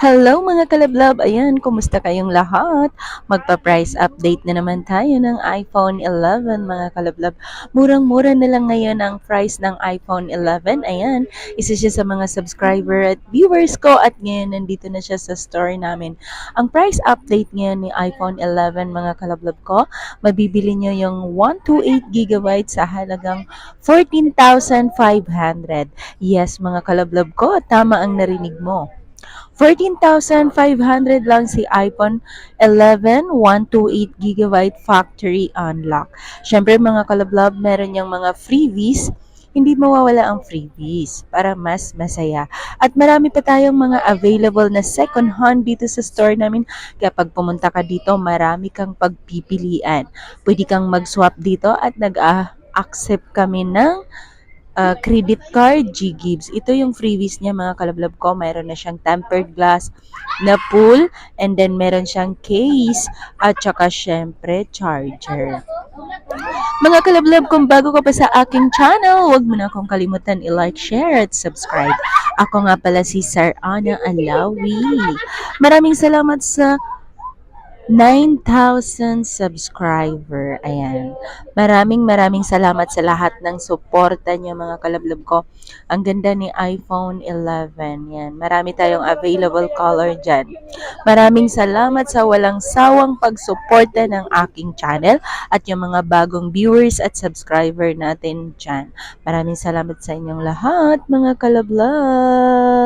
Hello mga kalablab! Ayan, kumusta kayong lahat? Magpa-price update na naman tayo ng iPhone 11 mga kalablab. Murang-mura na lang ngayon ang price ng iPhone 11. Ayan, isa siya sa mga subscriber at viewers ko at ngayon nandito na siya sa store namin. Ang price update ngayon ni iPhone 11 mga kalablab ko, mabibili nyo yung 128GB sa halagang 14,500. Yes mga kalablab ko, tama ang narinig mo. 14,500 lang si iPhone 11 128GB factory unlock. Syempre mga kalablab, meron yung mga freebies. Hindi mawawala ang freebies para mas masaya. At marami pa tayong mga available na second hand dito sa store namin. Kaya pag pumunta ka dito, marami kang pagpipilian. Pwede kang mag-swap dito at nag-accept kami ng uh, credit card, G-Gibbs. Ito yung freebies niya mga kalablab ko. Mayroon na siyang tempered glass na pool and then meron siyang case at saka syempre charger. Mga kalablab, kung bago ka pa sa aking channel, huwag mo na akong kalimutan i-like, share at subscribe. Ako nga pala si Sir Ana Alawi. Maraming salamat sa 9,000 subscriber. Ayan. Maraming maraming salamat sa lahat ng suporta niyo mga kalablab ko. Ang ganda ni iPhone 11. Yan. Marami tayong available color dyan. Maraming salamat sa walang sawang pagsuporta ng aking channel at yung mga bagong viewers at subscriber natin dyan. Maraming salamat sa inyong lahat mga kalablab.